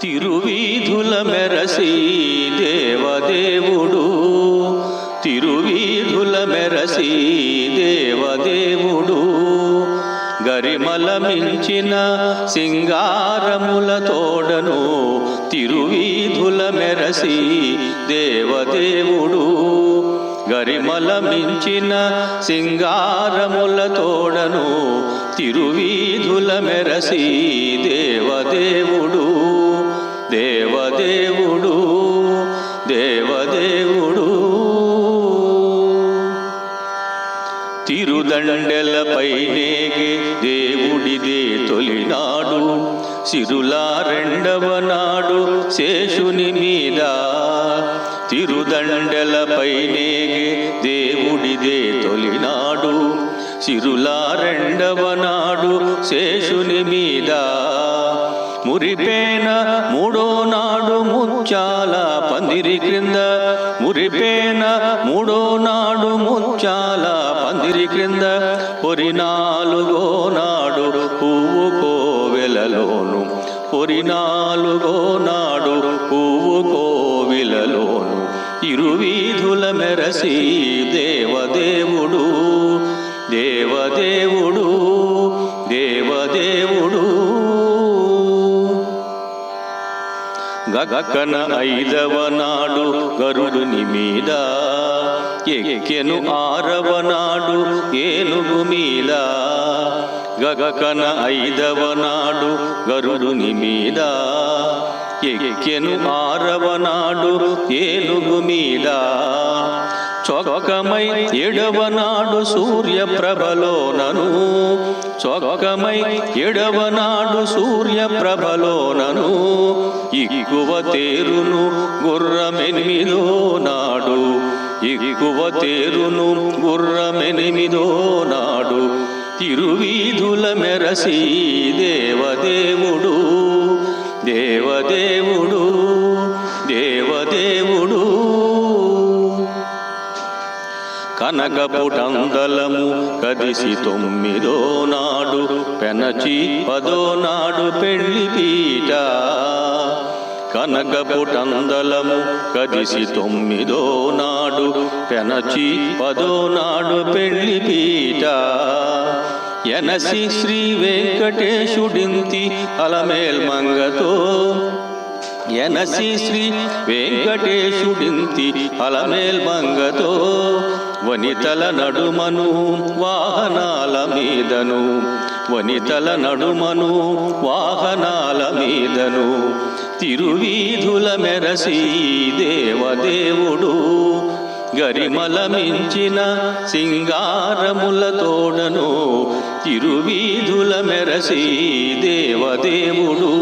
తిరువీధుల మెరసి దేవదేవుడు. తిరువీధుల మెరసి దేవదేవుడు. గరిమల మించిన సింగారముల తోడను తిరువీధుల మెరసి దేవదేవుడు. గరిమల మించిన సింగారముల తోడను తిరువీధుల మెరసి దేవదేవుడు. దేవదేవుడు దేవదేవుడు. తిరుదండెలపైనేగే దేవుడిదే తొలినాడు సిరుల రెండవ నాడు శేషుని మీద. తిరుదండెలపైనేగే దేవుడిదే తొలినాడు సిరుల రెండవ నాడు శేషుని మీద. మురిపేన మూడో నాడు ముచ్చాల పందిరి క్రింద మురిపేన మూడో నాడు ముచ్చాల పందిరి క్రింద పొరి నాలుగో నాడు పువ్వు కోవెలలోను పొరి నాలుగో నాడు పువ్వు కోవిలలోను ఇరువీధుల మెరసి దేవదేవుడు దేవదేవుడు దేవదేవుడు గగకన ఐదవ నాడు గరుడుని మీద ఎక్కెను ఆరవ నాడు ఏనుగు మీద. గగకన ఐదవ నాడు గరుడుని మీద ఎక్కెను ఆరవ నాడు ఏనుగు మీద. చొక్కమై ఏడవ నాడు సూర్యప్రభలోనను చొక్కమై ఎడవనాడు సూర్యప్రభలోనను సూర్య ప్రభలోనను ఇక్కువ తేరును గుర్రమెనిమిదో నాడు ఇక్కువ తేరును గుర్రమెనిమిదో నాడు తిరువీధుల మెరసి దేవదేవుడు దేవదేవుడు కనకపుటందలము కదిసి తొమ్మిదో నాడు పెనచి పదో నాడు పెళ్ళి పీట. కనకపుటందలము కదిసి తొమ్మిదో నాడు పెనచి పదో నాడు పెళ్ళి పీట. ఎనసి శ్రీ వెంకటేశుడింతి అలమేల్ మంగతో. ఎనసి శ్రీ వెంకటేశుడింతి అలమేల్ మంగతో. వనితల నడుమను వాహనాల మీదను. వనితల నడుమను వాహనాల మీదను. తిరువీధుల మెరసి దేవదేవుడు గరిమల మించిన సింగారముల తోడను. తిరువీధుల మెరసి దేవదేవుడు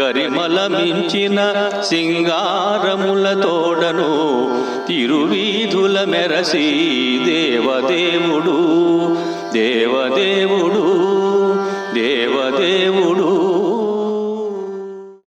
గరిమల మించిన సింగారముల తోడను. తిరువీ మెరసి దేవదేవుడు దేవదేవుడు